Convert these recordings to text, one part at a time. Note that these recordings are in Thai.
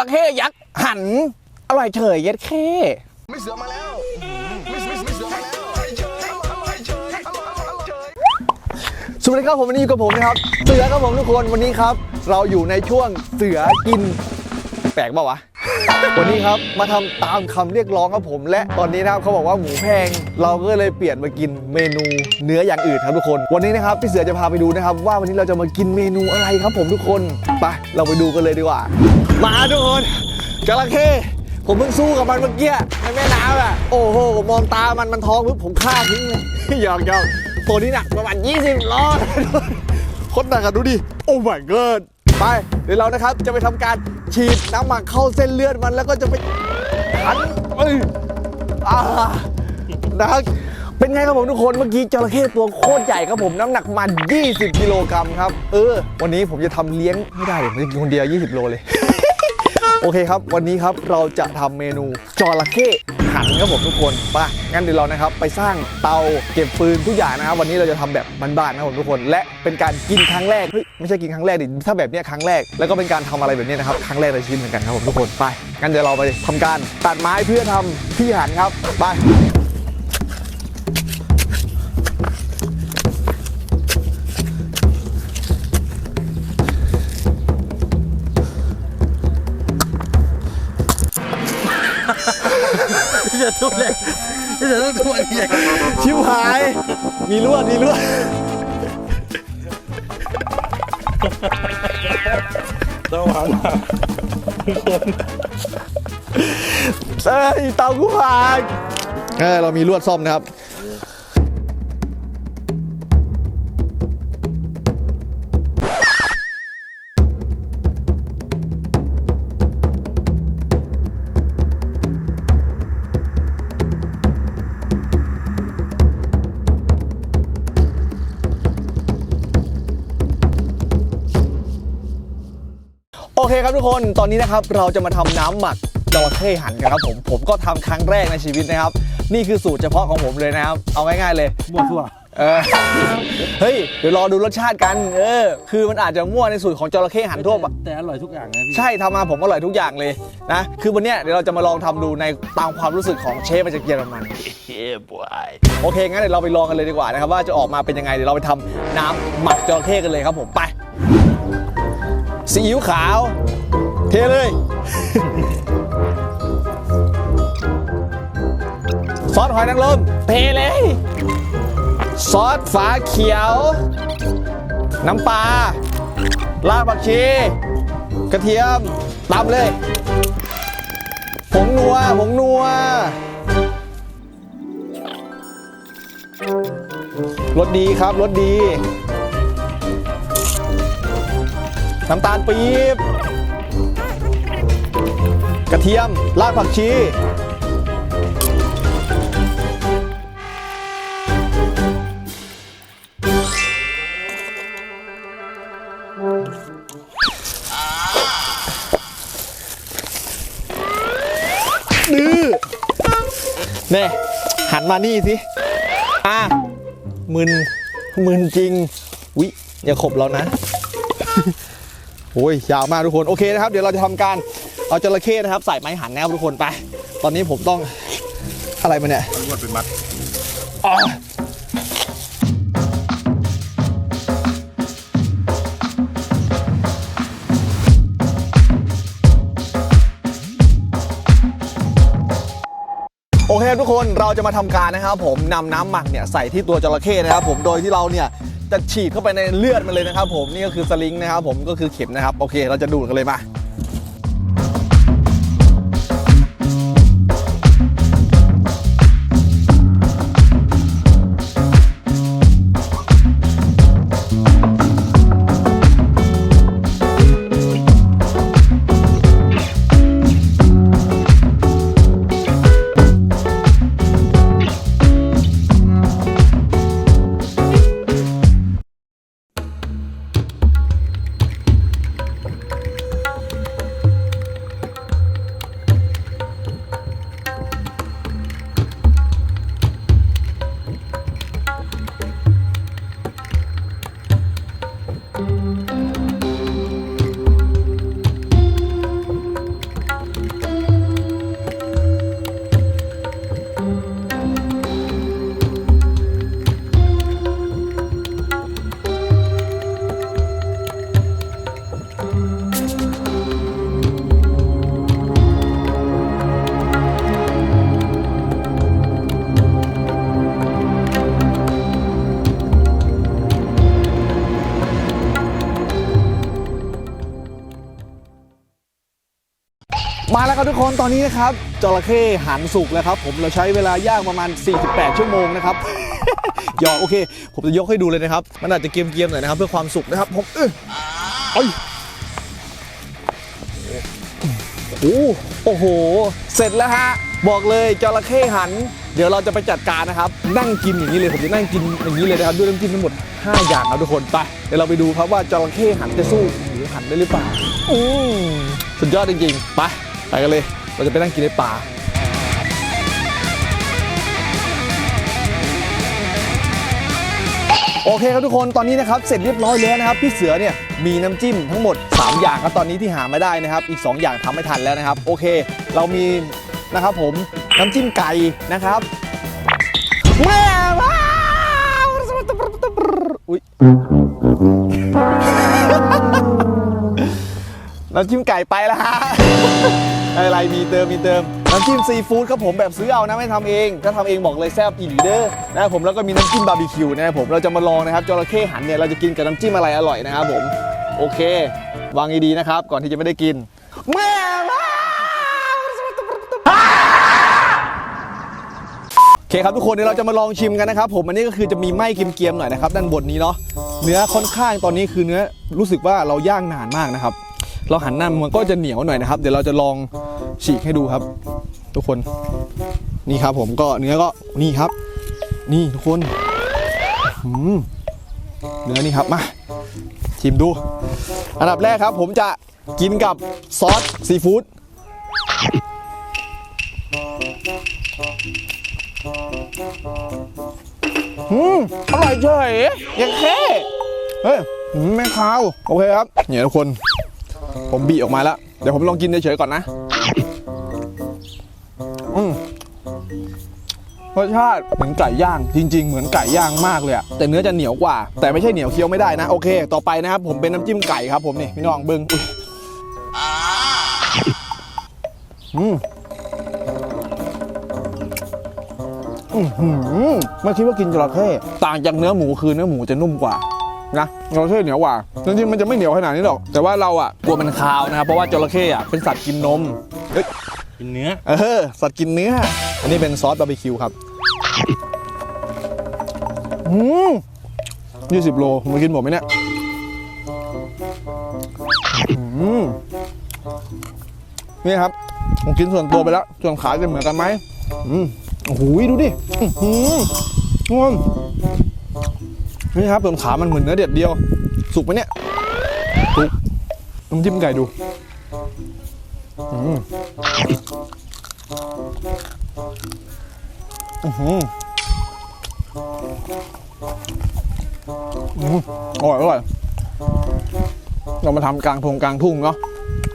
ระเข้ยักษ์หัน อร่อยเฉยเย็ดเข้ไม่เสือมาแล้วไม่ไม่ไม่เสือมาแล้วอร่อยเฉยอร่อยเฉยอร่อยอร่อยเฉยสวัสดีครับผมวันนี้อยู่กับผมนะครับ เสือครับผมทุกคนวันนี้ครับ เราอยู่ในช่วงเสือกิน แปลกเปล่าวะ วันนี้ครับมาทำตามคำเรียกร้องครับผม และตอนนี้นะครับเขาบอกว่าหมูแพง เราก็เลยเปลี่ยนมากินเมนูเนื้ออย่างอื่นครับทุกคน วันนี้นะครับพี่เสือจะพาไปดูนะครับ ว่าวันนี้เราจะมากินเมนูอะไรครับผมทุกคนไปเราไปดูกันเลยดีกว่า มาทุกคนจระเข้ผมเพิ่งสู้กับมันเมื่อกี้ในแม่น้ำอะโอ้โหมองตามันมันท้องปุ๊บผมฆ่าทิ้งเลยหยอกหยอกตัวนี้หนักประมาณ 20โลคตรหนักอะดูดิโอ้ my god ไปเดี๋ยวเรานะครับจะไปทำการฉีดน้ำหมักเข้าเส้นเลือดมันแล้วก็จะไปขันเอ้ยอ่านะครับเป็นไงครับผมทุกคนเมื่อกี้จระเข้ตัวโคตรใหญ่ครับผมน้ำหนักมัน 20 กิโลกรัมครับ เออ วันนี้ผมจะทำเลี้ยงไม่ได้เลยผมจะกินคนเดียว 20 โลเลย โอเคครับ วันนี้ครับเราจะทำเมนูจระเข้หันครับผมทุกคนไปงั้นเดี๋ยวเรานะครับไปสร้างเตาเก็บฟืนทุกอย่างนะครับวันนี้เราจะทำแบบบ้านๆนะครับผมทุกคน และเป็นการกินครั้งแรกเฮ้ยไม่ใช่กินครั้งแรกดิถ้าแบบเนี้ยครั้งแรกแล้วก็เป็นการทำอะไรแบบเนี้ยนะครับครั้งแรกในชีวิตเหมือนกันครับผมทุกคนไปงั้นเดี๋ยวเราไปทำการตัดไม้เพื่อทำที่หันครับไป จะทุบเลยจะต้องทุบอะไรชิวหาย มีลวดมีลวดต้องวางเอ้ยเตากูพังเออเรามีลวดซ่อมนะครับ ทุกคนตอนนี้นะครับเราจะมาทำน้ำหมักจระเข้หันกันครับผมผมก็ทำครั้งแรกในชีวิตนะครับ นี่คือสูตรเฉพาะของผมเลยนะครับ เอาง่ายๆเลยมั่วซั่วเออเฮ้ยเดี๋ยวรอดูรสชาติกัน เออ คือมันอาจจะมั่วในสูตรของจระเข้หันทั่วไปแต่อร่อยทุกอย่างนะพี่ใช่ทำมาผมอร่อยทุกอย่างเลยนะคือวันเนี้ยเดี๋ยวเราจะมาลองทำดูในตามความรู้สึกของเชฟมาจากเยอรมันเฮ้ยบอยโอเคงั้นเดี๋ยวเราไปลองกันเลยดีกว่านะครับว่าจะออกมาเป็นยังไงเดี๋ยวเราไปทำน้ำหมักจระเข้กันเลยครับผมไปซีอิ๊วขาว เทเลย ซอสหอยนางรมเทเลย ซอสฝาเขียว น้ำปลารากผักชี กระเทียมตำเลย ผงนัว ผงนัว รสดีครับ รสดี น้ำตาลปี๊บ กระเทียม รากผักชี ดื้อเน่หันมานี่สิ อะมึน มึนจริง วิอย่าขบเรานะ โอ้ยยาวมากทุกคน โอเคนะครับ เดี๋ยวเราจะทำการ เอาจระเข้นะครับใส่ไม้หันนะครับทุกคนไป ตอนนี้ผมต้องอะไรมาเนี่ยนวดเป็นมัดอ๋อโอเคครับทุกคนเราจะมาทำการนะครับผมนำน้ำหมักเนี่ยใส่ที่ตัวจระเข้นะครับผมโดยที่เราเนี่ยจะฉีดเข้าไปในเลือดมันเลยนะครับผมนี่ก็คือสลิงนะครับผมก็คือเข็มนะครับโอเค เราจะดูดกันเลยมา ครับทุกคนตอนนี้นะครับจระเข้หันสุกแล้วครับ ผมเราใช้เวลาย่างประมาณ 48 ชั่วโมงนะครับหยอกโอเค ผมจะยกให้ดูเลยนะครับ มันอาจจะเกรียมๆหน่อยนะครับ เพื่อความสุกนะครับผมเออเอ้ยโอ้โอ้โห เสร็จแล้วฮะ บอกเลยจระเข้หัน เดี๋ยวเราจะไปจัดการนะครับ นั่งกินอย่างนี้เลย ผมจะนั่งกินอย่างนี้เลยนะครับ ด้วยน้ำจิ้มทั้งหมด 5 อย่างครับทุกคน ไป เดี๋ยวเราไปดูครับว่าจระเข้หันจะสู้หมูหันได้หรือเปล่า อืมสุดยอดจริงๆ ไป ไปกันเลย เราจะไปนั่งกินในป่าโอเคครับทุกคนตอนนี้นะครับเสร็จเรียบร้อยแล้วนะครับพี่เสือเนี่ยมีน้ำจิ้มทั้งหมด 3 อย่างครับตอนนี้ที่หาไม่ได้นะครับ อีก 2 อย่างทำไม่ทันแล้วนะครับ โอเค เรามีนะครับผมน้ำจิ้มไก่นะครับแม่ว้าวอุ้ย น้ำจิ้มไก่ไปแล้วฮะอะไรมีเติมมีเติมน้ำจิ้มซีฟู้ดครับผมแบบซื้อเอานะไม่ทำเองถ้าทำเองบอกเลยแซ่บอีหลีเด้อนะครับผมแล้วก็มีน้ำจิ้มบาร์บีคิวนะครับผมเราจะมาลองนะครับจระเข้หันเนี่ยเราจะกินกับน้ำจิ้มอะไรอร่อยนะครับผมโอเค วางดีๆนะครับ ก่อนที่จะไม่ได้กินแม่ว้าโอเคครับทุกคนเดี๋ยวเราจะมาลองชิมกันนะครับผมอันนี้ก็คือจะมีไหม้เกรียมๆหน่อยนะครับด้านบนนี้เนาะเนื้อค่อนข้างตอนนี้คือเนื้อรู้สึกว่าเราย่างนานมากนะครับ เราหันหน้ามันก็จะเหนียวหน่อยนะครับ เดี๋ยวเราจะลองฉีกให้ดูครับ ทุกคน นี่ครับ ผมก็เนื้อก็นี่ครับ นี่ทุกคนเนื้อนี่ครับมาชิมดู อันดับแรกครับ ผมจะกินกับซอสซีฟู้ดอืมอร่อยเฉยยังแค่เฮ้ยอืมไม่คาว โอเคครับเนี่ยทุกคน ผมบีออกมาแล้ว เดี๋ยวผมลองกินเฉยๆก่อนนะ อืมรสชาติเหมือนไก่ย่าง จริง ๆ เหมือนไก่ย่างมากเลยอะแต่เนื้อจะเหนียวกว่า แต่ไม่ใช่เหนียวเคี้ยวไม่ได้นะ โอเค ต่อไปนะครับ ผมเป็นน้ำจิ้มไก่ครับผมนี่พี่น้องเบิ้งอืมอือหือไม่คิดว่ากินจระเข้ต่างจากเนื้อหมูคือเนื้อหมูจะนุ่มกว่า นะจระเข้เหนียวกว่าจริงๆมันจะไม่เหนียวขนาดนี้หรอก แต่ว่าเราอะกลัวมันคาวนะครับ เพราะว่าจระเข้อะเป็นสัตว์กินนมเอ้ยกินเนื้อ เออ สัตว์กินเนื้อ อันนี้เป็นซอสบาร์บีคิวครับอืมยี่สิบโลมากินหมดไหมเนี่ยอืมนี่ครับผมกินส่วนตัวไปแล้ว ส่วนขาจะเหมือนกันไหมอืมโอ้โหดูดิอื้อหืองง นี่ครับส่วนขามันเหมือนเนื้อเด็ดเดียว สุกไหมเนี่ย สุกน้ำจิ้มไก่ดูอืมอือหืออืมอร่อยอร่อยเรามาทำกลางทงกลางทุ่งเนาะ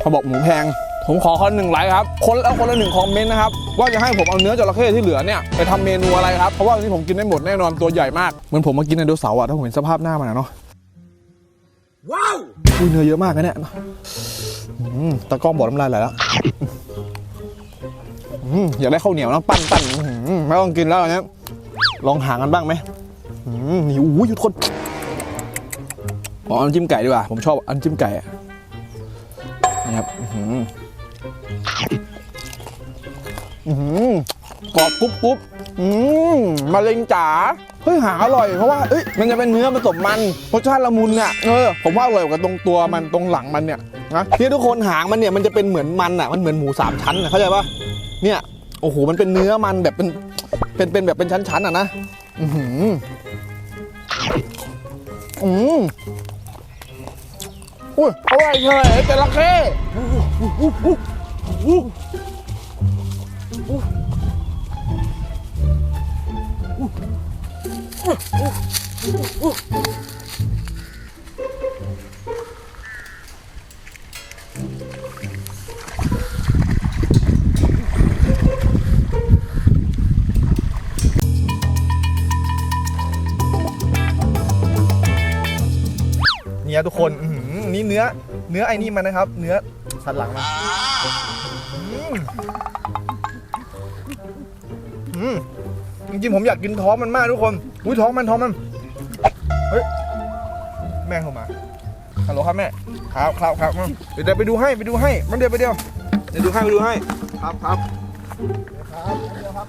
เขาบอกหมูแพง ผมขอคนหนึ่งไลค์ครับ คนแล้วคนละหนึ่งคอมเมนต์นะครับ ว่าจะให้ผมเอาเนื้อจระเข้ที่เหลือเนี่ยไปทำเมนูอะไรครับ เพราะว่าวันนี้ผมกินได้หมดแน่นอนตัวใหญ่มาก เหมือนผมมากินไดโนเสาร์อะถ้าผมเห็นสภาพหน้ามันอะเนาะ ว้าวอุ้ยเนื้อเยอะมากนะเนี่ยอืมตะกล้องบอกน้ำลายไหลแล้วอืมอยากได้ข้าวเหนียวนะปั้นปั้นอื้อหือไม่ต้องกินแล้วอันเนี้ยลองหางกันบ้างไหมอืมนี่อู้ยทุกคนอ๋อน้ำจิ้มไก่ดีกว่า ผมชอบอันำจิ้มไก่อะนะครับ อื้อหืออื้อหือกรอบกรุบกรุบอืมมะเร็งจ๋าเฮ้ยหาอร่อยเพราะว่าเอ้ยมันจะเป็นเนื้อผสมมันรสชาติละมุนเนี่ยเออผมว่าอร่อยกว่าตรงตัวมันตรงหลังมันเนี่ยนะเนี่ยทุกคนหางมันเนี่ยมันจะเป็นเหมือนมันอะมันเหมือนหมูสามชั้นอะเข้าใจปะเนี่ยโอ้โหมันเป็นเนื้อมันแบบเป็นเป็นเป็นแบบเป็นชั้นๆอะนะอือหืออืมอุ้ยอร่อยเลยจระเข้ เนี่ยทุกคนอื้อหือนี่เนื้อ เนื้อไอ้นี่มันนะครับ เนื้อสันหลังมัน จริงๆผมอยากกินท้องมันมากทุกคนอุ้ยท้องมันท้องมันเฮ้ยแม่โทรมาฮัลโหลครับแม่ครับครับครับเดี๋ยวไปดูให้ไปดูให้มันเดียวไปเดียวเดี๋ยวดูให้ไปดูให้ ครับครับครับเดียวครับ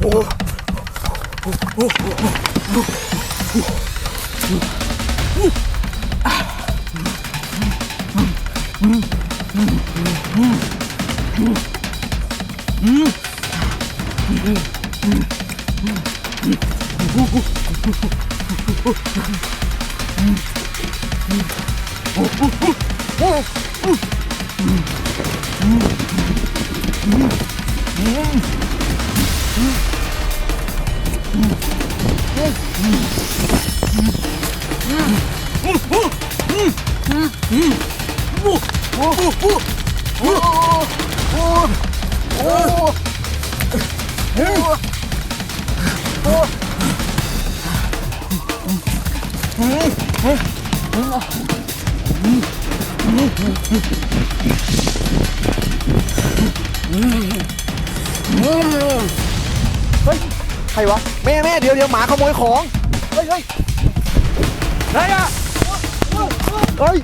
โอ้โห Oh! เฮ้ย ใครวะ แม่แม่เดี๋ยวเดี๋ยวหมาขโมยของ เฮ้ยเฮ้ยเฮ้ยอะเฮ้ย